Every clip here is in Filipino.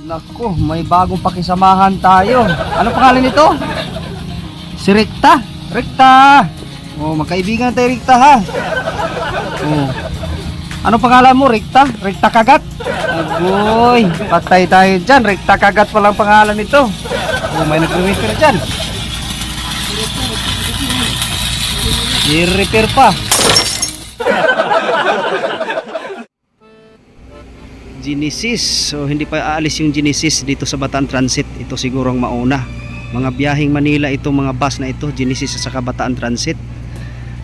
Naku, may bagong pakisamahan tayo. Ano pangalan nito? Si Rikta. Rikta! Oh, magkaibigan tayo Rikta ha. Oh. Ano pangalan mo, Rikta? Rikta Kagat? Agoy, patay tayo dyan. Rikta Kagat palang pangalan nito. Oh, may nagre-repair dyan. I-repair pa. Genesis. So hindi pa aalis yung Genesis dito sa Bataan Transit. Ito siguro ang mauna. Mga biyaheng Manila itong mga bus na ito, Genesis sa Bataan Transit.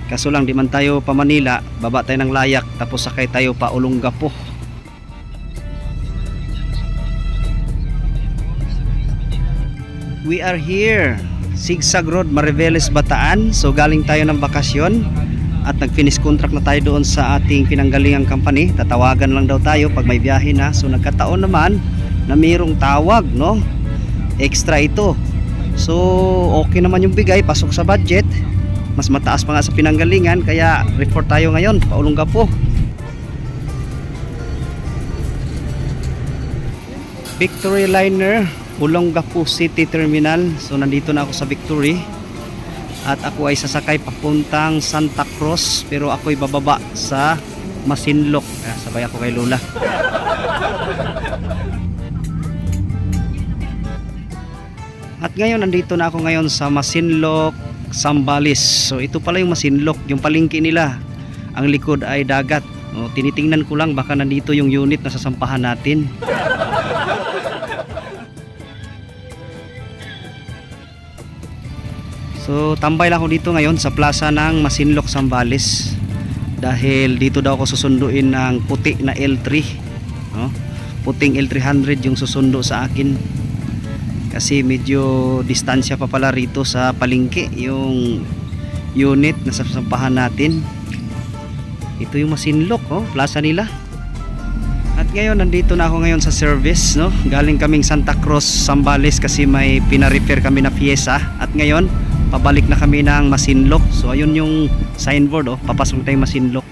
Kaso lang di man tayo pa Manila, baba tayo ng Layak tapos sakay tayo pa Olongapo. We are here. Sigsag Road, Mariveles, Bataan. So galing tayo ng bakasyon at nag-finish contract na tayo doon sa ating pinanggalingang company. Tatawagan lang daw tayo pag may biyahe na. So nagkataon naman na mayroong tawag, no? Extra ito. So okay naman yung bigay, pasok sa budget. Mas mataas pa nga sa pinanggalingan kaya report tayo ngayon, paulong po. Victory Liner, Olongapo City Terminal. So nandito na ako sa Victory at ako ay sasakay papuntang Santa Cruz pero ako ay bababa sa Masinloc. Kaya sabay ako kay Lola. At ngayon nandito na ako ngayon sa Masinloc Sambales. So ito pala yung Masinloc yung palingki nila. Ang likod ay dagat. O, tinitingnan ko lang baka nandito yung unit na sasampahan natin So tambay lang ako dito ngayon sa plaza ng Masinloc Sambales dahil dito daw ako susunduin ng puti na L3 no? puting L300 yung susundo sa akin. Kasi medyo distansya pa pala rito sa palingki yung unit na sasampahan natin. Ito yung Masinloc oh, plaza nila. At ngayon nandito na ako ngayon sa service no? Galing kaming Santa Cruz Sambales kasi may pina-repair kami na pyesa at ngayon pabalik na kami ng Masinloc. So ayun yung signboard oh. Papasok tayong Masinloc.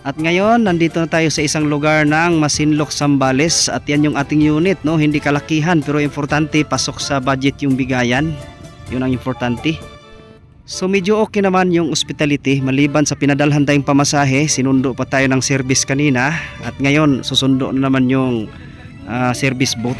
At ngayon nandito na tayo sa isang lugar ng Masinloc Sambales. At yan yung ating unit no? Hindi kalakihan pero importante pasok sa budget yung bigayan. Yun ang importante. So medyo okay naman yung hospitality. Maliban sa pinadalhan tayong pamasahe, sinundo pa tayo ng service kanina. At ngayon susundo na naman yung ah, service boat.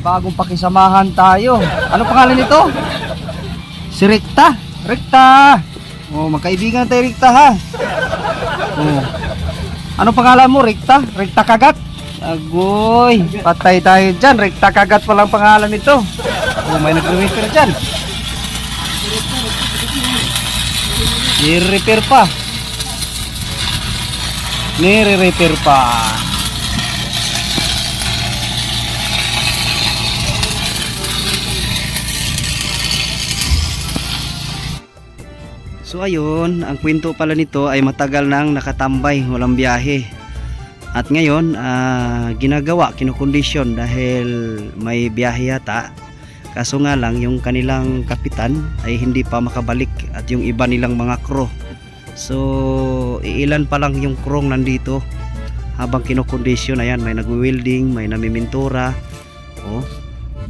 Bagong pakisamahan tayo. Ano pangalan nito? Si Rikta. Rikta. Oh, magkaibigan tayo Rikta ha. Oh. Ano pangalan mo, Rikta? Rikta Kagat? Agoy, patay tayo dyan. Rikta Kagat palang pangalan nito. Oh, may nagre-repair dyan. Ni-repair pa. Ni-repair pa. So ayun, ang kwento pala nito ay matagal nang nakatambay, walang biyahe. At ngayon, ah, ginagawa, kinukondisyon dahil may biyahe yata. Kaso nga lang, yung kanilang kapitan ay hindi pa makabalik at yung iba nilang mga crew. So, iilan pa lang yung crew nandito habang kinukondisyon. Ayan, may nagwi-welding, may namimintura. Oh,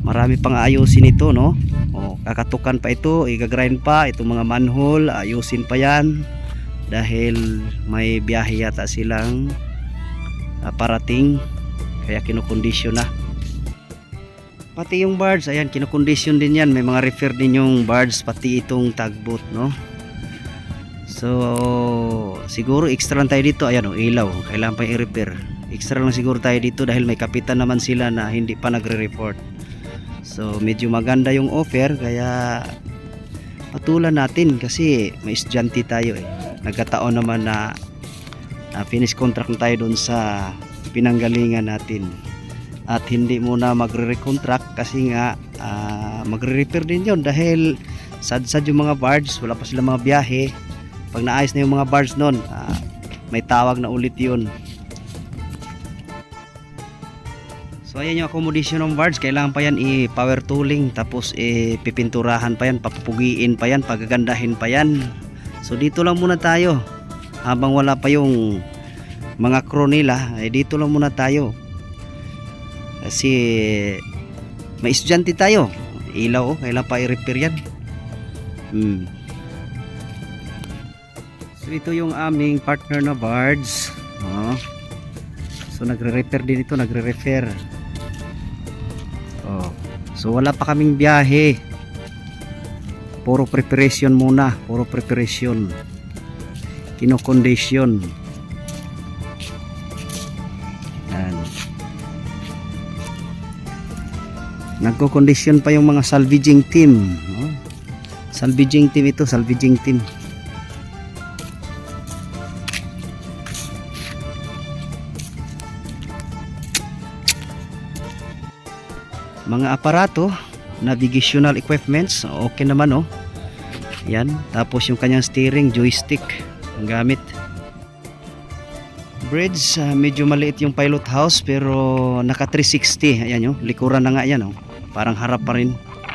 marami pang ayusin ito, no? Oh, kakatukan pa ito, igagrind pa itong mga manhole, ayusin pa 'yan. Dahil may biyahe yata silang ah, parating kaya kinukondisyon na. Pati yung birds ayan kinukondisyon din yan. May mga refer din yung birds pati itong tugboat no? So siguro extra lang tayo dito. Ayan o ilaw. Kailangan pa i-repair. Extra lang siguro tayo dito dahil may kapitan naman sila na hindi pa nagre-report so medyo maganda yung offer kaya patulan natin kasi may estudyante tayo eh. Nagkataon naman na, na finish contract tayo doon sa pinanggalingan natin. At hindi muna magre-recontract kasi nga ah, magre-repair din yon dahil sad-sad yung mga barge wala pa sila mga biyahe. Pag naayos na yung mga barge nun ah, may tawag na ulit yun so ayan yung accommodation ng barge kailangan pa yan i-power tooling tapos i-pipinturahan pa yan papupugiin pa yan pagagandahin pa yan. So dito lang muna tayo. Habang wala pa yung mga crew nila eh, dito lang muna tayo. Kasi may estudyante tayo. Ilaw oh kailan pa i-repair yan. Hmm. so ito yung aming partner na bards oh. so nagre-repair din ito nagre-repair. So wala pa kaming biyahe. Puro preparation muna puro preparation. Kinokondisyon. Yan. Nagko-condition pa yung mga salvaging team no? salvaging team ito salvaging team mga aparato navigational equipments. Okay naman oh. Yan. Tapos yung kanyang steering joystick ang gamit. Bridge ah, medyo maliit yung pilot house pero naka 360 ayan yung likuran na nga yan oh. parang harap pa rin.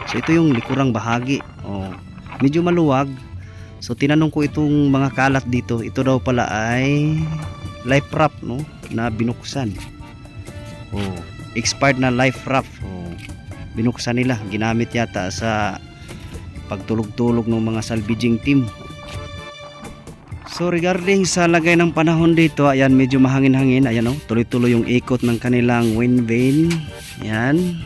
So ito yung likurang bahagi oh. medyo maluwag. So tinanong ko itong mga kalat dito. Ito daw pala ay life wrap no na binuksan. Oh expired na life wrap oh. binuksan nila ginamit yata sa pagtulog-tulog ng mga salvaging team So regarding sa lagay ng panahon dito, ayan medyo mahangin-hangin, ayan oh, tuloy-tuloy yung ikot ng kanilang wind vane. Ayan.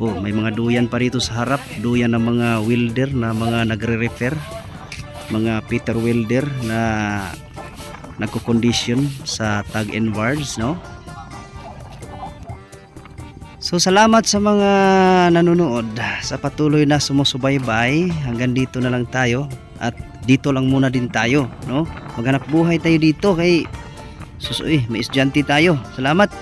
Oh, may mga duyan pa rito sa harap, duyan ng mga welder na mga nagre-repair, mga Peter welder na nagko-condition sa tag and bars, no? So salamat sa mga nanonood sa patuloy na sumusubaybay. Hanggang dito na lang tayo at dito lang muna din tayo, no? Maghanap buhay tayo dito kay susuy, may estudyante tayo. Salamat.